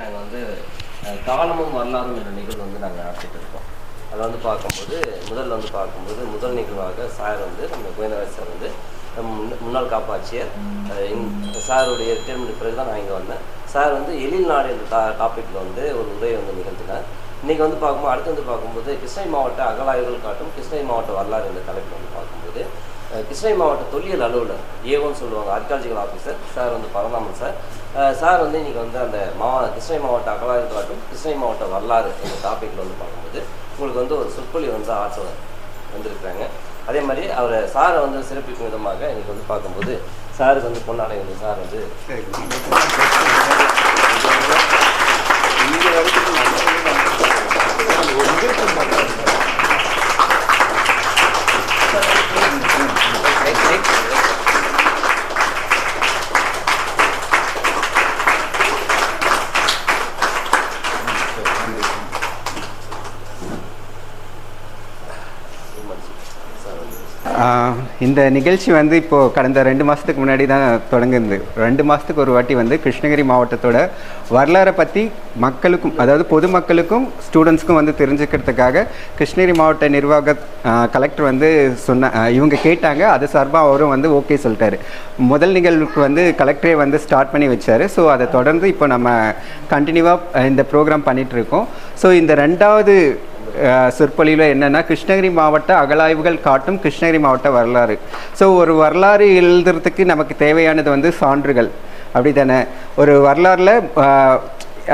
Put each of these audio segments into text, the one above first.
நாங்கள் வந்து காலமும் வரலாறும் என்ற நிகழ்வு வந்து நாங்கள் நடத்திட்டு இருக்கோம். அதை வந்து பார்க்கும்போது முதல்ல வந்து பார்க்கும்போது முதல் நிகழ்வாக சார் வந்து நம்ம கோவிந்தராஜ் சார் வந்து முன்னாள் காப்பாட்சியர் சாருடைய ரிட்டைர்மெண்ட் பிறகு தான் நான் இங்கே வந்தேன். சார் வந்து எழில் நாடு என்ற டா டாப்பிக்கில் வந்து ஒரு உரையை வந்து நிகழ்த்தினார். இன்றைக்கி வந்து பார்க்கும்போது அடுத்து வந்து பார்க்கும்போது கிருஷ்ணகிரி மாவட்ட அகலாய்வுகள் காட்டும் கிருஷ்ணகிரி மாவட்ட வரலாறு என்ற தலைப்பில் வந்து பார்க்கும்போது கிருஷ்ணகிரி மாவட்ட தொல்லியல் அலுவலர் ஏவோன்னு சொல்லுவாங்க ஆர்காலஜிக்கல் ஆஃபீஸர் சார் வந்து பரந்தாமன் சார். சார் வந்து இன்றைக்கி வந்து அந்த மாவ கிருஷ்ணகிரி மாவட்ட அகலாய்வுகள் காட்டும் கிருஷ்ணகிரி மாவட்ட வரலாறு என்ற டாப்பிக்கில் வந்து பார்க்கும்போது உங்களுக்கு வந்து ஒரு சொற்பொழி வந்து ஆற்றல் வந்திருக்கிறாங்க. அதே மாதிரி அவரை சாரை வந்து சிறப்பிக்கும் விதமாக இன்னைக்கு வந்து பார்க்கும்போது சாருக்கு வந்து பொன்னாடை வந்து சார் வந்து இங்க வரைக்கும் இந்த நிகழ்ச்சி வந்து இப்போது கடந்த ரெண்டு மாதத்துக்கு முன்னாடி தான் தொடங்குது. ரெண்டு மாதத்துக்கு ஒரு வாட்டி வந்து கிருஷ்ணகிரி மாவட்டத்தோட வரலாறை பற்றி மக்களுக்கும் அதாவது பொதுமக்களுக்கும் ஸ்டூடெண்ட்ஸ்க்கும் வந்து தெரிஞ்சுக்கிறதுக்காக கிருஷ்ணகிரி மாவட்ட நிர்வாக கலெக்டர் வந்து சொன்ன இவங்க கேட்டாங்க. அது சார்பாக அவரும் வந்து ஓகே சொல்லிட்டாரு. முதல் நிகழ்வுக்கு வந்து கலெக்டரே வந்து ஸ்டார்ட் பண்ணி வச்சார். ஸோ அதை தொடர்ந்து இப்போ நம்ம கண்டினியூவாக இந்த ப்ரோக்ராம் பண்ணிகிட்ருக்கோம் ஸோ இந்த ரெண்டாவது சொற்பொழிவில் என்னென்னா கிருஷ்ணகிரி மாவட்ட அகலாய்வுகள் காட்டும் கிருஷ்ணகிரி மாவட்ட வரலாறு. ஸோ ஒரு வரலாறு எழுதுறதுக்கு நமக்கு தேவையானது வந்து சான்றுகள். அப்படி தானே ஒரு வரலாறில்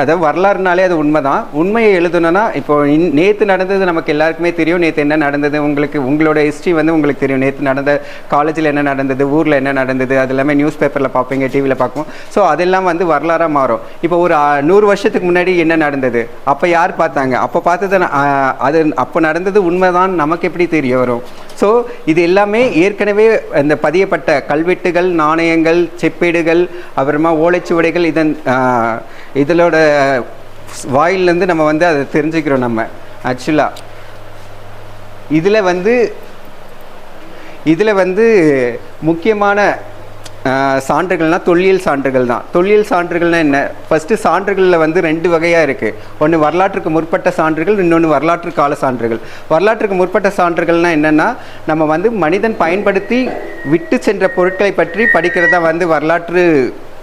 அதாவது வரலாறுனாலே அது உண்மைதான். உண்மையை எழுதணும்னா இப்போ இன் நேற்று நடந்தது நமக்கு எல்லாருக்குமே தெரியும். நேற்று என்ன நடந்தது? உங்களுக்கு உங்களோட ஹிஸ்ட்ரி வந்து உங்களுக்கு தெரியும். நேற்று நடந்த காலேஜில் என்ன நடந்தது? ஊரில் என்ன நடந்தது? அது எல்லாமே நியூஸ் பேப்பரில் பார்ப்பீங்க டிவியில் பார்ப்போம். ஸோ அதெல்லாம் வந்து வரலாறாக மாறும். இப்போ ஒரு நூறு வருஷத்துக்கு முன்னாடி என்ன நடந்தது? அப்போ யார் பார்த்தாங்க? அப்போ பார்த்தது அது அப்போ நடந்தது உண்மைதான். நமக்கு எப்படி தெரிய வரும்? ஸோ இது எல்லாமே ஏற்கனவே இந்த பதியப்பட்ட கல்வெட்டுகள் நாணயங்கள் செப்பேடுகள் அப்புறமா ஓலைச்சுவடைகள் இதன் ஆ, இதனோட வாயிலேருந்து நம்ம வந்து அதை தெரிஞ்சுக்கிறோம் நம்ம ஆக்சுவலாக இதில் வந்து இதில் வந்து முக்கியமான சான்றுகள்னால் தொல்லியல் சான்றுகள் தான். தொல்லியல் சான்றுகள்னால் என்ன? ஃபஸ்ட்டு சான்றுகளில் வந்து ரெண்டு வகையாக இருக்குது ஒன்று வரலாற்றுக்கு முற்பட்ட சான்றுகள் இன்னொன்று வரலாற்று கால சான்றுகள். வரலாற்றுக்கு முற்பட்ட சான்றுகள்னால் என்னென்னா நம்ம வந்து மனிதன் பயன்படுத்தி விட்டு சென்ற பொருட்களை பற்றி படிக்கிறதா வந்து வரலாற்று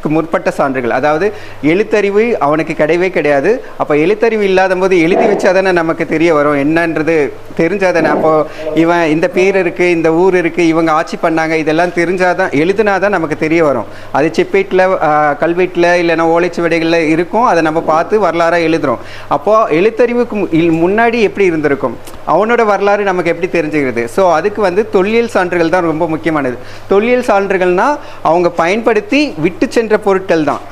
முற்பட்ட சான்றுகள். அதாவது எழுத்தறிவு அவனுக்கு கிடையவே கிடையாது. அப்போ எழுத்தறிவு இல்லாத போது எழுதி வச்சாதானே நமக்கு தெரிய வரும். என்னன்றது தெரிஞ்சாதானே. அப்போ இவன் இந்த பேர் இருக்குது இந்த ஊர் இருக்குது இவங்க ஆட்சி பண்ணாங்க இதெல்லாம் தெரிஞ்சாதான் எழுதுனாதான் நமக்கு தெரிய வரும். அது செப்பேட்டில் கல்வெட்டில் இல்லைன்னா ஓலைச்சுவடைகளில் இருக்கும். அதை நம்ம பார்த்து வரலாறாக எழுதுகிறோம் அப்போது எழுத்தறிவுக்கு மு- முன்னாடி எப்படி இருந்திருக்கும்? அவனோட வரலாறு நமக்கு எப்படி தெரிஞ்சுக்கிறது? ஸோ அதுக்கு வந்து தொல்லியல் சான்றுகள் தான் ரொம்ப முக்கியமானது. தொல்லியல் சான்றுகள்னா அவங்க பயன்படுத்தி விட்டு சென்ற பொருட்கள் தான்.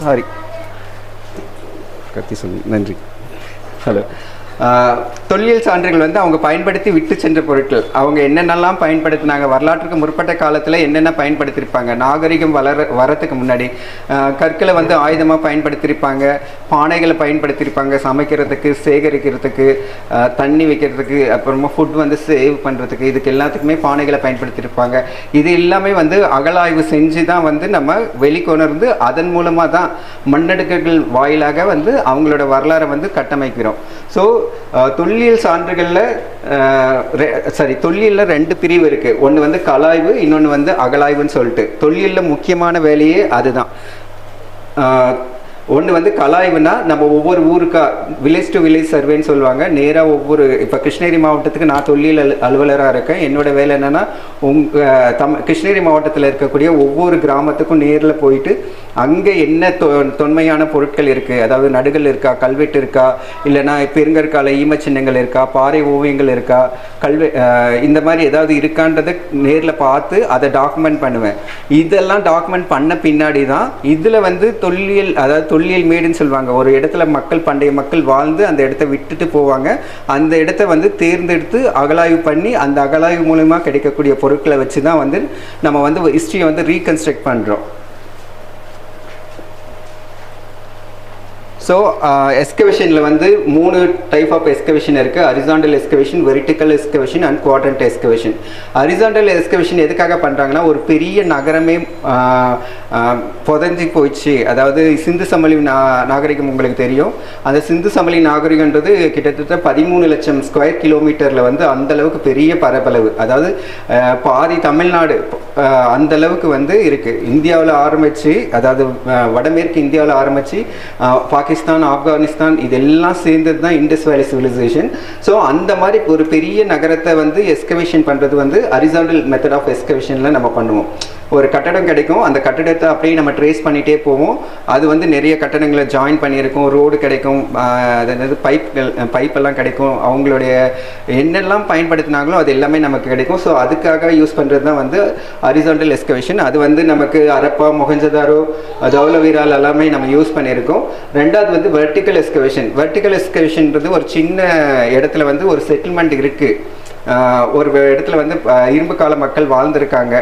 சாரி கத்தி சொல்லி நன்றி. ஹலோ தொல்லியல் சான்றுகள் வந்து அவங்க பயன்படுத்தி விட்டு சென்ற பொருட்கள். அவங்க என்னென்னலாம் பயன்படுத்தினாங்க வரலாற்றுக்கு முற்பட்ட காலத்தில் என்னென்ன பயன்படுத்தியிருப்பாங்க நாகரிகம் வளர வரத்துக்கு முன்னாடி கற்களை வந்து ஆயுதமாக பயன்படுத்தியிருப்பாங்க பானைகளை பயன்படுத்தியிருப்பாங்க சமைக்கிறதுக்கு சேகரிக்கிறதுக்கு தண்ணி வைக்கிறதுக்கு அப்புறமா ஃபுட் வந்து சேவ் பண்ணுறதுக்கு இதுக்கு எல்லாத்துக்குமே பானைகளை பயன்படுத்தியிருப்பாங்க இது எல்லாமே வந்து அகலாய்வு செஞ்சு தான் வந்து நம்ம வெளிக்கொணர்ந்து அதன் மூலமாக தான் மண்ணடுக்குகள் வாயிலாக வந்து அவங்களோட வரலாறை வந்து கட்டமைக்கிறோம். ஸோ தொல்லியல் சான்றுகளில் சாரி தொல்லியலில் ரெண்டு பிரிவு இருக்குது ஒன்று வந்து கலாய்வு இன்னொன்று வந்து அகலாய்வுன்னு சொல்லிட்டு. தொல்லியலில் முக்கியமான வேலையே அதுதான். ஒன்று வந்து கலாய்வுனா நம்ம ஒவ்வொரு ஊருக்கா வில்லேஜ் டு வில்லேஜ் சர்வேன்னு சொல்லுவாங்க. நேராக ஒவ்வொரு இப்போ கிருஷ்ணகிரி மாவட்டத்துக்கு நான் தொல்லியல் அலு அலுவலராக இருக்கேன். என்னோட வேலை என்னென்னா உங்கள் தம் கிருஷ்ணகிரி மாவட்டத்தில் இருக்கக்கூடிய ஒவ்வொரு கிராமத்துக்கும் நேரில் போயிட்டு அங்கே என்ன தொ தொன்மையான பொருட்கள் இருக்குது அதாவது நடுகள் இருக்கா? கல்வெட்டு இருக்கா? இல்லைன்னா பெருங்கற்கால ஈமச்சின்னங்கள் இருக்கா? பாறை ஓவியங்கள் இருக்கா? கல்வெ இந்த மாதிரி ஏதாவது இருக்கான்றதை நேரில் பார்த்து அதை டாக்குமெண்ட் பண்ணுவேன். இதெல்லாம் டாக்குமெண்ட் பண்ண பின்னாடி தான் இதில் வந்து தொல்லியல் அதாவது தொல்லியல் மேடுன்னு சொல்லுவாங்க. ஒரு இடத்துல மக்கள் பண்டைய மக்கள் வாழ்ந்து அந்த இடத்த விட்டுட்டு போவாங்க. அந்த இடத்த வந்து தேர்ந்தெடுத்து அகலாய்வு பண்ணி அந்த அகலாய்வு மூலமா கிடைக்கக்கூடிய பொருட்களை வச்சு தான் வந்து நம்ம வந்து ஹிஸ்ட்ரியை வந்து ரீகன்ஸ்ட்ரக்ட் பண்ணுறோம் ஸோ எஸ்கவேஷனில் uh, வந்து மூணு டைப் ஆஃப் எஸ்கவேஷன் இருக்குது horizontal excavation vertical excavation and quadrant excavation horizontal excavation எதுக்காக பண்ணுறாங்கன்னா ஒரு பெரிய நகரமே புதஞ்சி போயிடுச்சு. அதாவது சிந்து சமலி நா நாகரிகம் உங்களுக்கு தெரியும். அந்த சிந்து சமலி நாகரிகன்றது கிட்டத்தட்ட பதிமூணு லட்சம் ஸ்கொயர் கிலோமீட்டரில் வந்து அந்தளவுக்கு பெரிய பரப்பளவு. அதாவது பாதி தமிழ்நாடு அந்தளவுக்கு அந்த அளவுக்கு வந்து இருக்குது இந்தியாவில் ஆரம்பித்து அதாவது வடமேற்கு இந்தியாவில் ஆரம்பித்து பாகிஸ்தான் ஆப்கானிஸ்தான் இதெல்லாம் சேர்ந்தது தான் இண்டஸ் வேலி சிவிலைசேஷன். ஸோ அந்த மாதிரி ஒரு பெரிய நகரத்தை வந்து எஸ்கவேஷன் பண்ணுறது வந்து அரிசாண்டல் மெத்தட் ஆஃப் எஸ்கவேஷனில் நம்ம பண்ணுவோம். ஒரு கட்டடம் கிடைக்கும். அந்த கட்டடத்தை அப்படியே நம்ம ட்ரேஸ் பண்ணிகிட்டே போவோம். அது வந்து நிறைய கட்டடங்களை ஜாயின் பண்ணியிருக்கும். ரோடு கிடைக்கும். அது என்னது? பைப்கள் பைப்பெல்லாம் கிடைக்கும். அவங்களுடைய என்னெல்லாம் பயன்படுத்தினாங்களோ அது எல்லாமே நமக்கு கிடைக்கும். ஸோ அதுக்காக யூஸ் பண்ணுறது தான் வந்து அரிசோண்டல் எஸ்கவேஷன் அது வந்து நமக்கு அரப்பா மொஹஞ்சதாரோ தௌலவீரால் எல்லாமே நம்ம யூஸ் பண்ணியிருக்கோம். ரெண்டாவது வந்து வெர்டிக்கல் எஸ்கவேஷன் வெர்டிக்கல் எஸ்கவேஷன்ன்றது ஒரு சின்ன இடத்துல வந்து ஒரு செட்டில்மெண்ட் இருக்குது ஒரு இடத்துல வந்து இரும்பு கால மக்கள் வாழ்ந்திருக்காங்க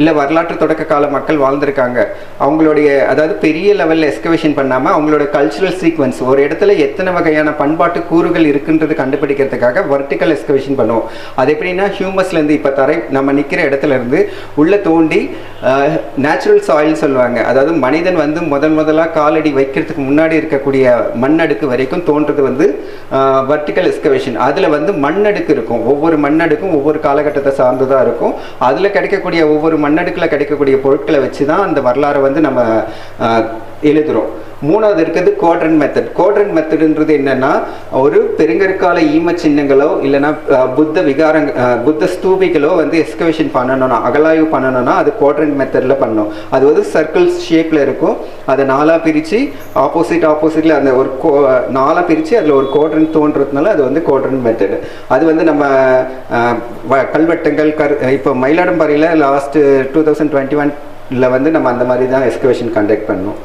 இல்லை வரலாற்று தொடக்க கால மக்கள் வாழ்ந்திருக்காங்க. அவங்களுடைய அதாவது பெரிய லெவலில் எஸ்கவேஷன் பண்ணாமல் அவங்களோட கல்ச்சுரல் சீக்வன்ஸ் ஒரு இடத்துல எத்தனை வகையான பண்பாட்டு கூறுகள் இருக்குன்றது கண்டுபிடிக்கிறதுக்காக வர்டிக்கல் எஸ்கவேஷன் பண்ணுவோம். அது எப்படின்னா ஹியூமஸ்லேருந்து இப்போ தரை நம்ம நிற்கிற இடத்துல இருந்து உள்ளே தோண்டி நேச்சுரல் சாயில் சொல்லுவாங்க. அதாவது மனிதன் வந்து முதல் முதலாக காலடி வைக்கிறதுக்கு முன்னாடி இருக்கக்கூடிய மண்ணடுக்கு வரைக்கும் தோன்றது வந்து வர்டிக்கல் எஸ்கவேஷன் அதில் வந்து மண்ணடுக்கு இருக்கும். ஒவ்வொரு மண்ணடுக்கும் ஒவ்வொரு காலகட்டத்தை சார்ந்ததாக இருக்கும். அதில் கிடைக்கக்கூடிய ஒவ்வொரு மண்ணடுக்கில் கிடைக்கக்கூடிய பொருட்களை வச்சு தான் அந்த வரலாறை வந்து நம்ம எழுதுகிறோம் மூணாவது இருக்கிறது குவாட்ரன் மெத்தட் குவாட்ரன் மெத்தட்ன்றது என்னன்னா ஒரு பெருங்கற்கால ஈம சின்னங்களோ இல்லைன்னா புத்த விகாரங் புத்த ஸ்தூபிகளோ வந்து எஸ்கவேஷன் பண்ணணும்னா அகலாய்வு பண்ணணும்னா அது குவாட்ரன் மெத்தடில் பண்ணணும் அது வந்து சர்க்கிள் ஷேப்பில் இருக்கும். அதை நாலாக பிரித்து ஆப்போசிட் ஆப்போசிட்டில் அந்த ஒரு கோ நாலாக பிரித்து அதில் ஒரு கோட்ரன் தோன்றதுனால அது வந்து குவாட்ரன் மெத்தட் அது வந்து நம்ம கல்வெட்டங்கள் வ- கர் இப்போ மயிலாடும்பாறையில் லாஸ்ட்டு டூ தௌசண்ட் டுவெண்ட்டி ஒன்ல வந்து நம்ம அந்த மாதிரி தான் எஸ்கவேஷன் கண்டக்ட் பண்ணோம்.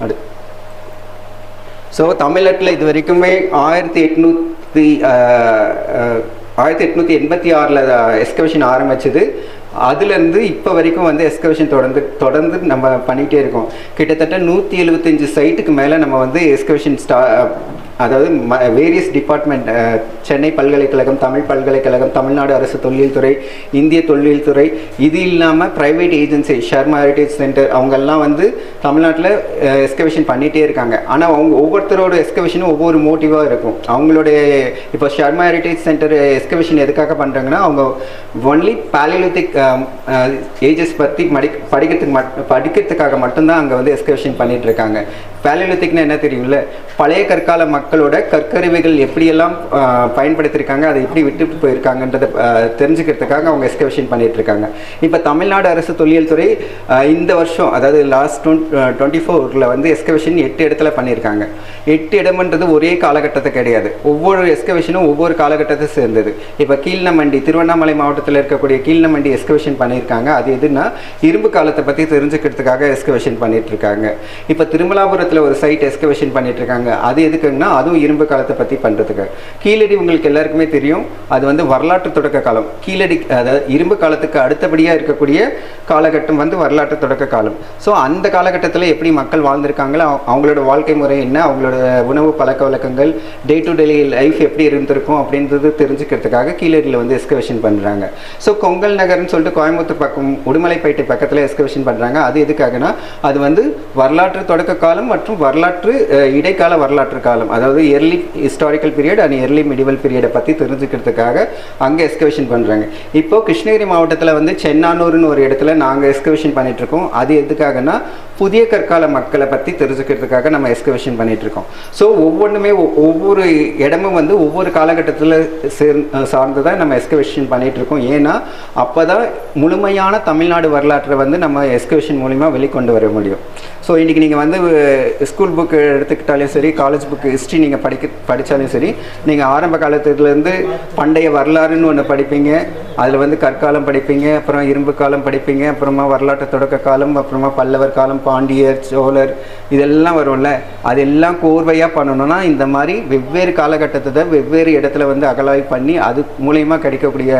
அடுத்து. ஸோ தமிழ்நாட்டில் இது வரைக்குமே ஆயிரத்தி எட்நூற்றி ஆயிரத்தி எட்நூற்றி எண்பத்தி ஆறில் எஸ்கவேஷன் ஆரம்பிச்சது. அதுலேருந்து இப்போ வரைக்கும் வந்து எஸ்கவேஷன் தொடர்ந்து தொடர்ந்து நம்ம பண்ணிகிட்டே இருக்கோம். கிட்டத்தட்ட நூற்றி எழுபத்தஞ்சு சைட்டுக்கு மேலே நம்ம வந்து எஸ்கவேஷன் ஸ்டா அதாவது வேரியஸ் டிபார்ட்மெண்ட் சென்னை பல்கலைக்கழகம் தமிழ் பல்கலைக்கழகம் தமிழ்நாடு அரசு தொழில்துறை துறை இந்திய தொழில்துறை துறை இது இல்லாமல் private agency Sharma heritage centre அவங்கெல்லாம் வந்து தமிழ்நாட்டில் எஸ்கவேஷன் பண்ணிகிட்டே இருக்காங்க. ஆனால் அவங்க ஒவ்வொருத்தரோட எஸ்கவேஷனும் ஒவ்வொரு மோட்டிவாக இருக்கும். அவங்களுடைய இப்போ ஷர்மா ஹெரிட்டேஜ் சென்டர் எஸ்கவேஷன் எதுக்காக பண்ணுறாங்கன்னா அவங்க ஒன்லி பேலியோலித்திக் ஏஜஸ் பற்றி மடி படிக்கிறதுக்கு மட் படிக்கிறதுக்காக மட்டும்தான் அங்கே வந்து எஸ்கவேஷன் பண்ணிகிட்ருக்காங்க இருக்காங்க. பேலியோலித்திக்னா என்ன தெரியும்ல? பழைய கற்கால மக்களோட கற்கருவிகள் எப்படியெல்லாம் பயன்படுத்தியிருக்காங்க அதை எப்படி விட்டுட்டு போயிருக்காங்கன்றதை தெரிஞ்சுக்கிறதுக்காக அவங்க எஸ்கவேஷன் பண்ணிட்டு இருக்காங்க இப்போ தமிழ்நாடு அரசு தொல்லியல் துறை இந்த வருஷம் அதாவது லாஸ்ட் டுவெண்ட்டி ஃபோரில் வந்து எஸ்கவேஷன் எட்டு இடத்துல பண்ணியிருக்காங்க. எட்டு இடம்ன்றது ஒரே காலகட்டத்தை கிடையாது. ஒவ்வொரு எஸ்கவேஷனும் ஒவ்வொரு காலகட்டத்தை சேர்ந்தது. இப்போ கீழ்நமண்டி திருவண்ணாமலை மாவட்டத்தில் இருக்கக்கூடிய கீழ்நமண்டி எஸ்கவேஷன் பண்ணியிருக்காங்க. அது எதுனா இரும்பு காலத்தை பற்றி தெரிஞ்சுக்கிறதுக்காக எஸ்கவேஷன் பண்ணிட்டு இருக்காங்க இப்போ திருமலாபுரத்தில் ஒரு சைட் எஸ்கவேஷன் பண்ணிட்டு இருக்காங்க அது எதுக்குன்னா அதுவும் இரும்பு காலத்தை பற்றி பண்ணுறதுக்கு கீழடி உங்களுக்கு எல்லாருக்குமே தெரியும். அது வந்து வரலாற்று தொடக்க காலம். கீழடி அதாவது இரும்பு காலத்துக்கு அடுத்தபடியாக இருக்கக்கூடிய காலகட்டம் வந்து வரலாற்று தொடக்க காலம். ஸோ அந்த காலகட்டத்தில் எப்படி மக்கள் வாழ்ந்திருக்காங்களோ அவங்களோட வாழ்க்கை முறை என்ன அவங்களோட உணவு பழக்க வழக்கங்கள் டே டு டே லைஃப் எப்படி இருந்திருக்கும் அப்படின்றது தெரிஞ்சுக்கிறதுக்காக கீழடியில் வந்து எஸ்கவேஷன் பண்ணுறாங்க ஸோ கொங்கல் நகர்னு சொல்லிட்டு கோயம்புத்தூர் பக்கம் உடுமலைப்பேட்டை பக்கத்தில் எஸ்கவேஷன் பண்ணுறாங்க அது எதுக்காகனா அது வந்து வரலாற்று தொடக்க காலம் மற்றும் வரலாற்று இடைக்கால வரலாற்று காலம் அதாவது early historical period and early medieval பீரியடை பற்றி தெரிஞ்சுக்கிறதுக்காக அங்கே எஸ்கவேஷன் பண்ணுறாங்க இப்போ கிருஷ்ணகிரி மாவட்டத்தில் வந்து சென்னானூர்னு ஒரு இடத்துல நாங்கள் எஸ்கவேஷன் பண்ணிட்டு இருக்கோம் அது எதுக்காகனா புதிய கற்கால மக்களை பற்றி தெரிஞ்சுக்கிறதுக்காக நம்ம எஸ்கவேஷன் பண்ணிட்டு இருக்கோம் ஸோ ஒவ்வொன்றுமே ஒவ்வொரு இடமும் வந்து ஒவ்வொரு காலகட்டத்தில் சேர் சார்ந்து தான் நம்ம எஸ்கவேஷன் பண்ணிட்டு இருக்கோம் ஏன்னா அப்போ தான் முழுமையான தமிழ்நாடு வரலாற்றை வந்து நம்ம எஸ்கவேஷன் மூலிமா வெளிக்கொண்டு வர முடியும். ஸோ இன்றைக்கி நீங்கள் வந்து ஸ்கூல் புக்கு எடுத்துக்கிட்டாலும் சரி காலேஜ் புக்கு ஹிஸ்ட்ரி நீங்கள் படிக்க படித்தாலும் சரி நீங்கள் ஆரம்ப காலத்துலேருந்து பண்டைய வரலாறுன்னு ஒன்று படிப்பீங்க. அதில் வந்து கற்காலம் படிப்பீங்க அப்புறம் இரும்பு காலம் படிப்பீங்க அப்புறமா வரலாற்று தொடக்க காலம் அப்புறமா பல்லவர் காலம் பாண்டியர் சோழர் இதெல்லாம் வரும்ல. அதெல்லாம் கோர்வையாக பண்ணணும்னா இந்த மாதிரி வெவ்வேறு காலகட்டத்தை வெவ்வேறு இடத்துல வந்து அகலாய்வு பண்ணி அது மூலயமா கிடைக்கக்கூடிய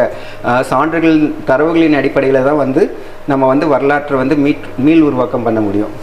சான்றுகள் தரவுகளின் அடிப்படையில் தான் வந்து நம்ம வந்து வரலாற்றை வந்து மீட் மீள் உருவாக்கம் பண்ண முடியும்.